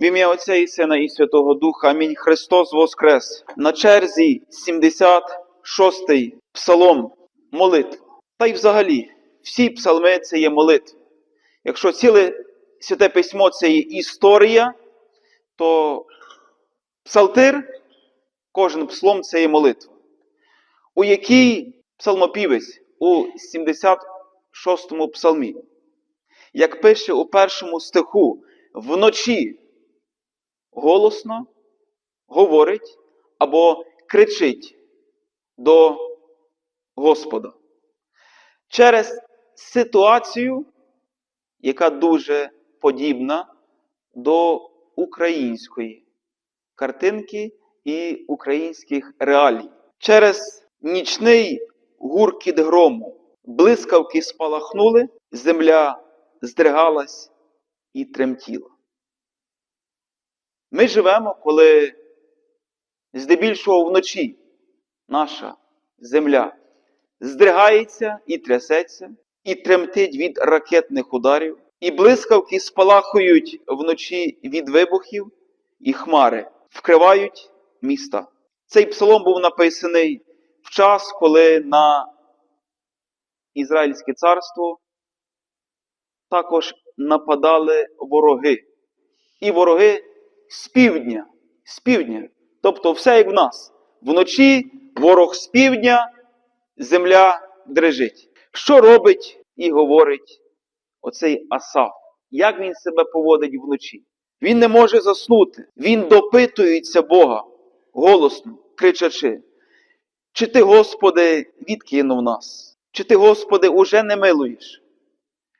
В ім'я Отця і Сина і Святого Духа. Амінь. Христос Воскрес. На черзі 76-й псалом молитва. Та й взагалі, всі псалми це є молитва. Якщо ціле святе письмо це є історія, то псалтир, кожен пслом це є молитва. У якій псалмопівець у 76-му псалмі, як пише у першому стиху, вночі голосно говорить або кричить до Господа через ситуацію, яка дуже подібна до української картинки і українських реалій. Через нічний гуркіт грому блискавки спалахнули, земля здригалась і тремтіла. Ми живемо, коли здебільшого вночі наша земля здригається і трясеться, і тремтить від ракетних ударів, і блискавки спалахують вночі від вибухів, і хмари вкривають міста. Цей псалом був написаний в час, коли на Ізраїльське царство також нападали вороги. І вороги з півдня, з півдня. Тобто все як в нас. Вночі ворог з півдня, земля дрижить. Що робить і говорить оцей Асаф? Як він себе поводить вночі? Він не може заснути. Він допитується Бога голосно, кричачи. Чи ти, Господи, відкинув нас? Чи ти, Господи, уже не милуєш?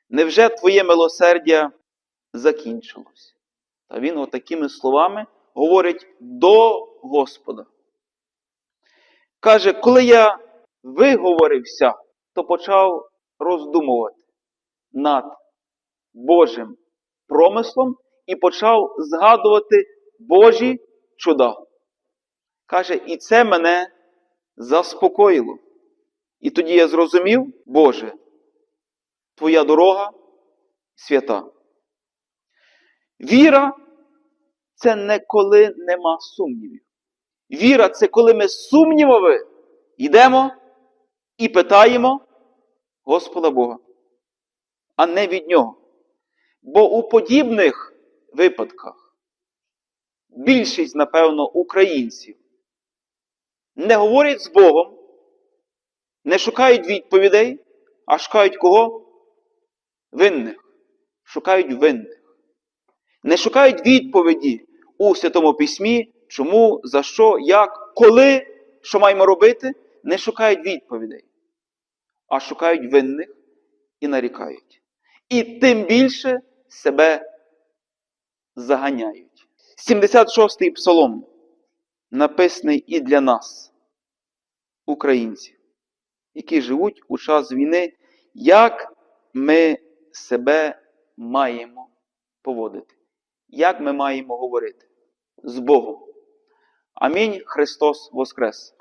Невже Твоє милосердя закінчилось? Та він отакими словами говорить до Господа. Каже, коли я виговорився, то почав роздумувати над Божим промислом і почав згадувати Божі чуда. Каже, і це мене заспокоїло. І тоді я зрозумів, Боже, Твоя дорога свята. Віра це не коли нема сумнівів. Віра це коли ми сумнівами йдемо і питаємо Господа Бога, а не від Нього. Бо у подібних випадках більшість, напевно, українців не говорять з Богом, не шукають відповідей, а шукають кого? Винних. Шукають винних. Не шукають відповіді у Святому Письмі, чому, за що, як, коли, що маємо робити, не шукають відповідей, а шукають винних і нарікають. І тим більше себе заганяють. 76-й псалом написаний і для нас, українців, які живуть у час війни, як ми себе маємо поводити, як ми маємо говорити з Богом. Амінь. Христос Воскрес!